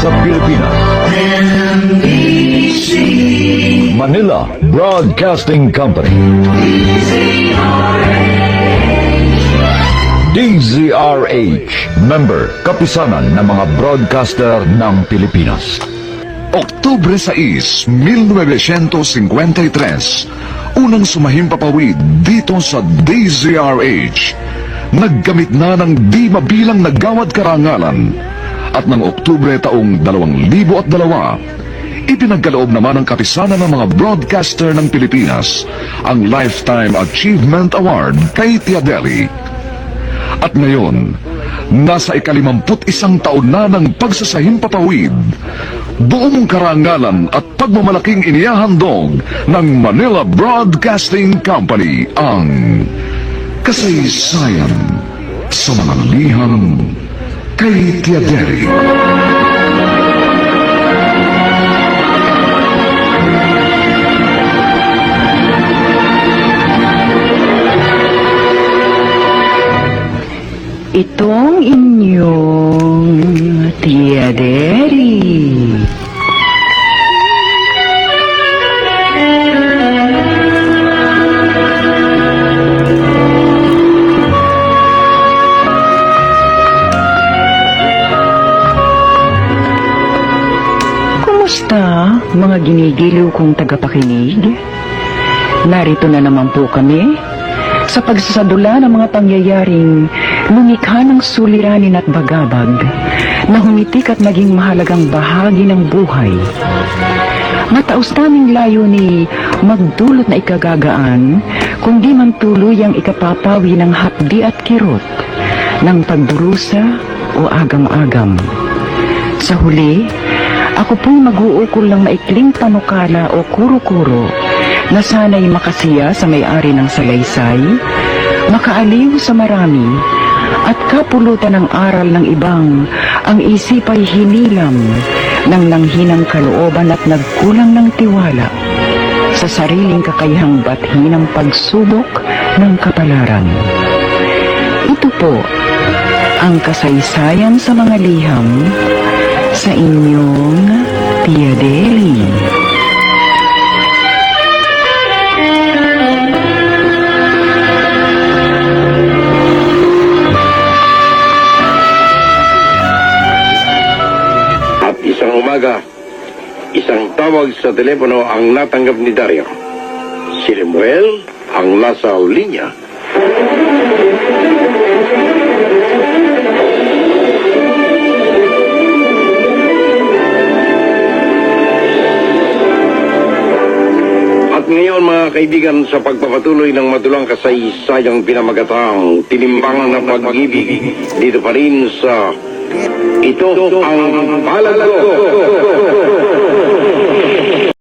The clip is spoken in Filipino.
sa Pilipinas. Manila Broadcasting Company. DZRH, member, kapisanan ng mga broadcaster ng Pilipinas. Oktubre 6, 1953, unang sumahimpapawid dito sa DZRH. Naggamit na ng di mabilang na gawad karangalan at ng Oktubre taong 2002, ipinagkaloob naman ng kapisanan ng mga broadcaster ng Pilipinas ang Lifetime Achievement Award kay Tiadeli. At ngayon, nasa ikalimamput isang taon na ng pagsasahimpapawid, buong karangalan at pagmamalaking inihahandog ng Manila Broadcasting Company ang kasaysayan sa mga liham kay Tiaderi. Itong inyong Tia Deri. Kumusta, mga ginigiliw kong tagapakinig? Narito na naman po kami sa pagsasadula ng mga pangyayaring lumikha ng suliranin at bagabag na humitik at naging mahalagang bahagi ng buhay. Mataos naming layo ni magdulot na ikagagaan kung di man tuluyang ikapapawi ng hapdi at kirot ng pagdurusa o agam-agam. Sa huli, ako pong mag-uukol ng maikling panukala o kuro-kuro na sana'y makasiya sa may-ari ng salaysay, makaaliw sa marami, at kapulutan ng aral ng ibang ang isip ay hinilam ng nanghinang kalooban at nagkulang ng tiwala sa sariling kakayahang bathi ng pagsubok ng kapalaran. Ito po ang kasaysayan sa mga liham sa inyong Tia Deli. At isang umaga, isang tawag sa telepono ang natanggap ni Dario. Si Lemuel ang nasa linya. Mga kaibigan sa pagpapatuloy ng madulang kasaysayang pinamagatang tinimbangan ng pag-ibig dito pa rin sa ito ang ko.